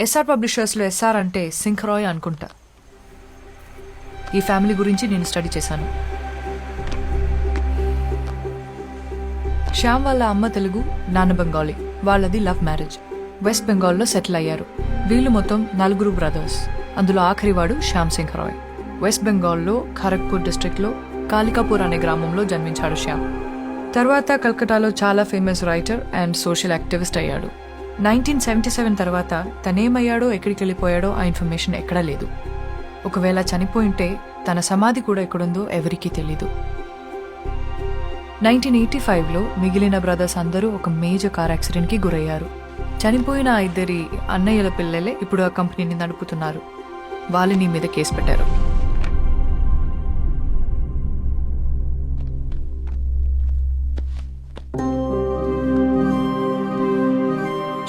SR పబ్లిషర్స్లో SR అంటే సింఖరాయ్ అనుకుంటా. ఈ ఫ్యామిలీ గురించి నేను స్టడీ చేశాను. శ్యామ్ వాళ్ళ అమ్మ తెలుగు నాన్న బెంగాలీ. వాళ్ళది లవ్ మ్యారేజ్. వెస్ట్ బెంగాల్లో సెటిల్ అయ్యారు. వీళ్ళు మొత్తం నలుగురు బ్రదర్స్. అందులో ఆఖరి వాడు శ్యామ్ సింగ్ రాయ్ వెస్ట్ బెంగాల్లో ఖరగ్పూర్ డిస్ట్రిక్ట్లో కాళికాపూర్ అనే గ్రామంలో జన్మించాడు శ్యామ్. తర్వాత కల్కటాలో చాలా famous writer and social activist అయ్యాడు. నైన్టీన్ సెవెంటీ సెవెన్ తర్వాత తనేమయ్యాడో ఎక్కడికి వెళ్ళిపోయాడో ఆ ఇన్ఫర్మేషన్ ఎక్కడా లేదు. ఒకవేళ చనిపోయింటే తన సమాధి కూడా ఎక్కడుందో ఎవరికీ తెలీదు. నైన్టీన్ ఎయిటీ ఫైవ్లో మిగిలిన బ్రదర్స్ అందరూ ఒక మేజర్ కార్ యాక్సిడెంట్కి గురయ్యారు. చనిపోయిన ఆ ఇద్దరి అన్నయ్యల పిల్లలే ఇప్పుడు ఆ కంపెనీని నడుపుతున్నారు. వాళ్ళని మీద కేసు పెట్టారు.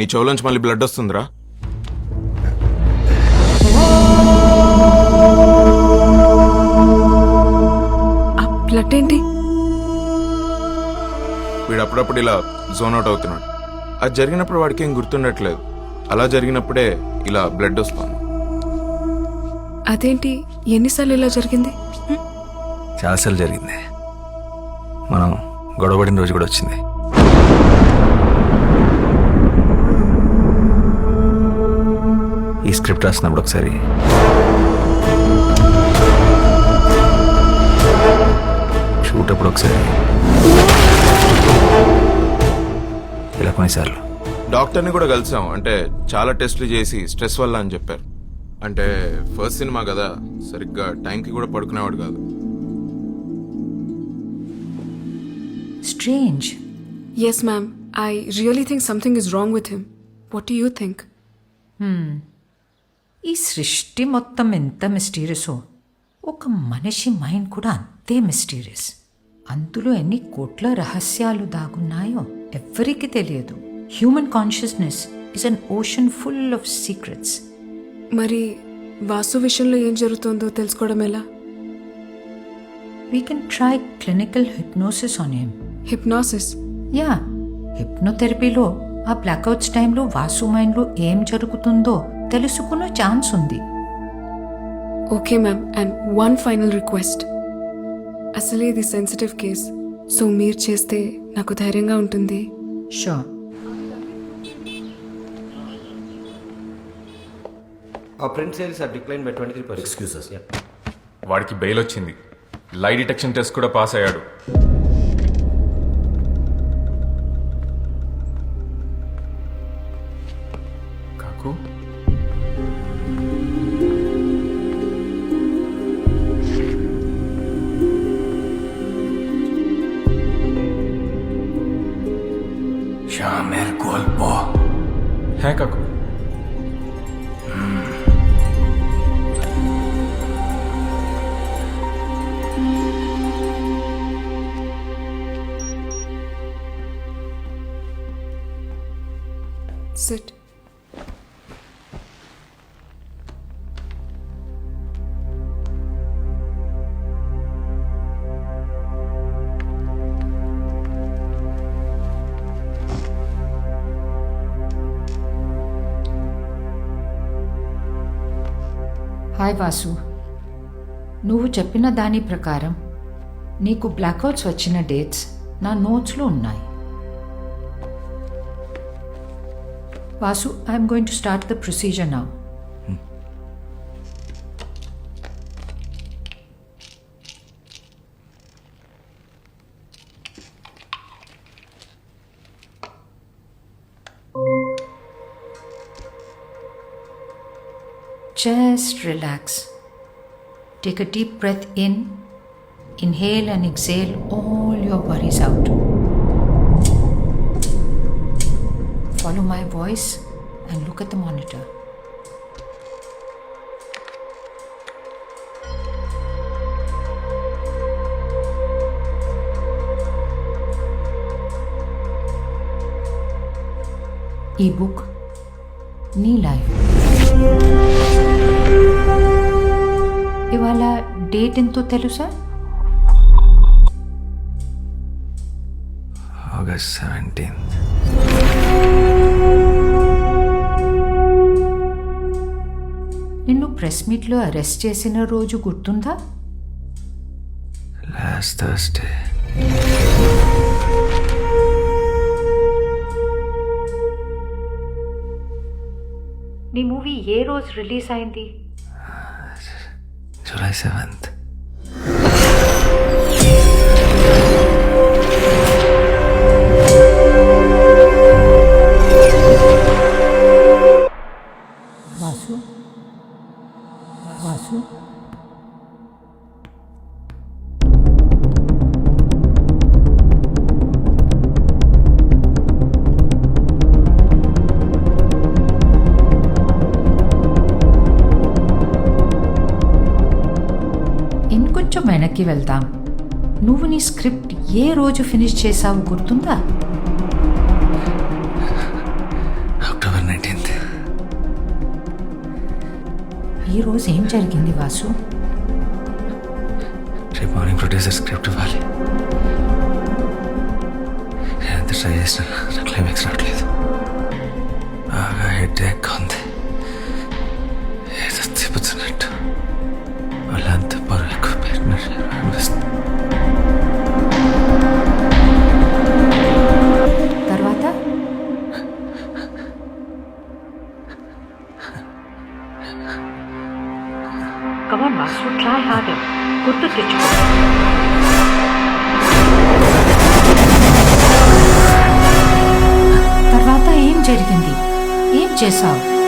నీ చెవులోంచి మళ్ళీ బ్లడ్ వస్తుందిరా. బ్లడ్ ఏంటి? వీడు అప్పుడప్పుడు ఇలా జోన్ అవుట్ అవుతున్నాడు. అది జరిగినప్పుడు వాడికి ఏం గుర్తుండట్లేదు. అలా జరిగినప్పుడే ఇలా బ్లడ్ వస్తుంది. అదేంటి? ఎన్నిసార్లు ఇలా జరిగింది? చాలాసార్లు జరిగింది. మనం గొడవపడిన రోజు కూడా వచ్చింది. స్క్రిప్ట్ రాసినప్పుడు ఒకసారి. షూట్ అప్పుడు ఒకసారి. ఇలా కొన్నిసార్లు. డాక్టర్ని కూడా కలిసాం. అంటే చాలా టెస్టులు చేసి స్ట్రెస్ వల్ల అని చెప్పారు. అంటే ఫస్ట్ సినిమా కదా సరిగ్గా టైంకి కూడా పడుకునేవాడు కాదు. Strange. Yes ma'am I really think something is wrong with him what you think ఈ సృష్టి మొత్తం ఎంత మిస్టీరియసో ఒక మనిషి మైండ్ కూడా అంతే మిస్టీరియస్ అందులో ఎన్ని కోట్ల రహస్యాలు దాగున్నాయో ఎవ్వరికీ తెలియదు. Human consciousness is an ocean full of secrets మరి వాసు విషయంలో ఏం జరుగుతుందో తెలుసుకోవడం ఎలా? We can try clinical hypnosis on him hypnosis yeah హిప్నోథెరపీలో ఆ బ్లాక్అవుట్స్ టైంలో వాసు మైండ్లో ఏం జరుగుతుందో తెలుసుకునే ఛాన్స్ ఉంది. Okay ma'am and one final request అసలే ఇది సెన్సిటివ్ కేస్ సో మీరు చేస్తే నాకు ధైర్యంగా ఉంటుంది. Sure Our print sales are declined by 23%. Excuses. Yeah. వాడికి బెయిల్ వచ్చింది. లై డిటెక్షన్ టెస్ట్ కూడా పాస్ అయ్యాడు. కాకు? Né, हैं Sit. హాయ్ వాసు. నువ్వు చెప్పిన దాని ప్రకారం నీకు బ్లాక్అవుట్స్ వచ్చిన డేట్స్ నా నోట్స్లో ఉన్నాయి. Vasu I'm going to start the procedure నా Just relax. Take a deep breath in, inhale and exhale all your worries out. Follow my voice and look at the monitor. ebook Knee Life. ఇవాళ date ఎంతో తెలుసా? August seventeenth నిన్ను press మీట్లో arrest చేసిన రోజు గుర్తుందా? Last Thursday నీ movie ఏ రోజు రిలీజ్ అయింది? July seventh. వెనక్కి వెళ్దాం నువ్వు నీ స్క్రిప్ట్ ఏ రోజు ఫినిష్ చేసావు గుర్తుందా? October nineteenth. ఈ రోజు ఏం జరిగింది వాసు? రేపు మార్నింగ్ ప్రొడ్యూసర్ స్క్రిప్ట్ ఇవ్వాలి. ఎంత ట్రై చేసినా నా క్లైమాక్స్ రావట్లేదు. బాగా హెడ్ ఎక్ ఉంది. ఏదో తిప్పుతున్నట్టు. వాళ్ళంతా చేశావు.